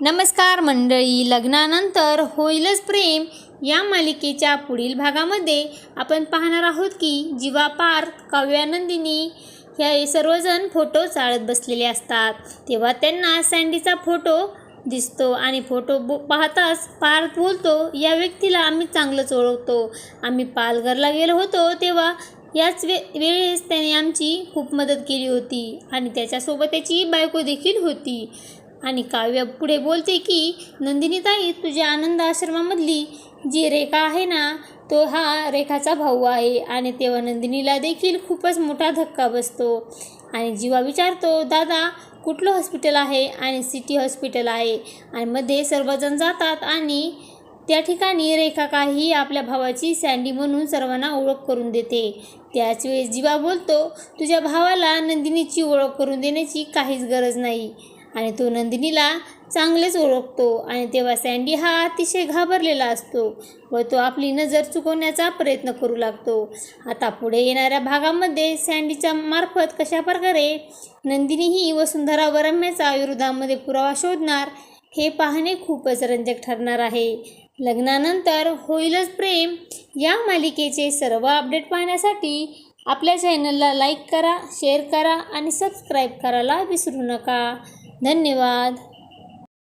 नमस्कार मंडळी लग्नानंतर होईलच प्रेम. या मालिकेच्या पुढील भागामध्ये आपण पाहणार आहोत की जीवा पार्थ काव्यानंदिनी ह्या सर्वजण फोटो चाळत बसलेले असतात. तेव्हा त्यांना सँडीचा फोटो दिसतो आणि फोटो बो पाहताच पार्थ बोलतो या व्यक्तीला आम्ही चांगलंच ओळखतो. आम्ही पालघरला गेलो होतो तेव्हा याच वे वेळेस त्याने आमची खूप मदत केली होती आणि त्याच्यासोबत त्याची बायको देखील होती. आणि काव्य पुढे बोलते की नंदिनीताई तुझ्या आनंद आश्रमामधली जी रेखा आहे ना तो हा रेखाचा भाऊ आहे आणि तेव्हा नंदिनीला देखील खूपच मोठा धक्का बसतो. आणि जीवा विचारतो दादा कुठलं हॉस्पिटल आहे आणि सिटी हॉस्पिटल आहे? आणि मध्ये सर्वजण जातात आणि त्या ठिकाणी रेखा काही आपल्या भावाची सँडी म्हणून सर्वांना ओळख करून देते. त्याच वेळेस जीवा बोलतो तुझ्या भावाला नंदिनीची ओळख करून देण्याची काहीच गरज नाही. आणि तो नंदिनीला चांगलेच ओळखतो आणि तेव्हा सँडी हा अतिशय घाबरलेला असतो व तो आपली नजर चुकवण्याचा प्रयत्न करू लागतो. आता पुढे येणाऱ्या भागामध्ये सँडीच्या मार्फत कशा प्रकारे नंदिनी ही वसुंधरा व रम्याचा विरोधामध्ये पुरावा शोधणार हे पाहणे खूपच रंजक ठरणार आहे. लग्नानंतर होईलच प्रेम या मालिकेचे सर्व अपडेट पाहण्यासाठी आपल्या चॅनलला लाईक करा शेअर करा आणि सबस्क्राईब करायला विसरू नका. धन्यवाद.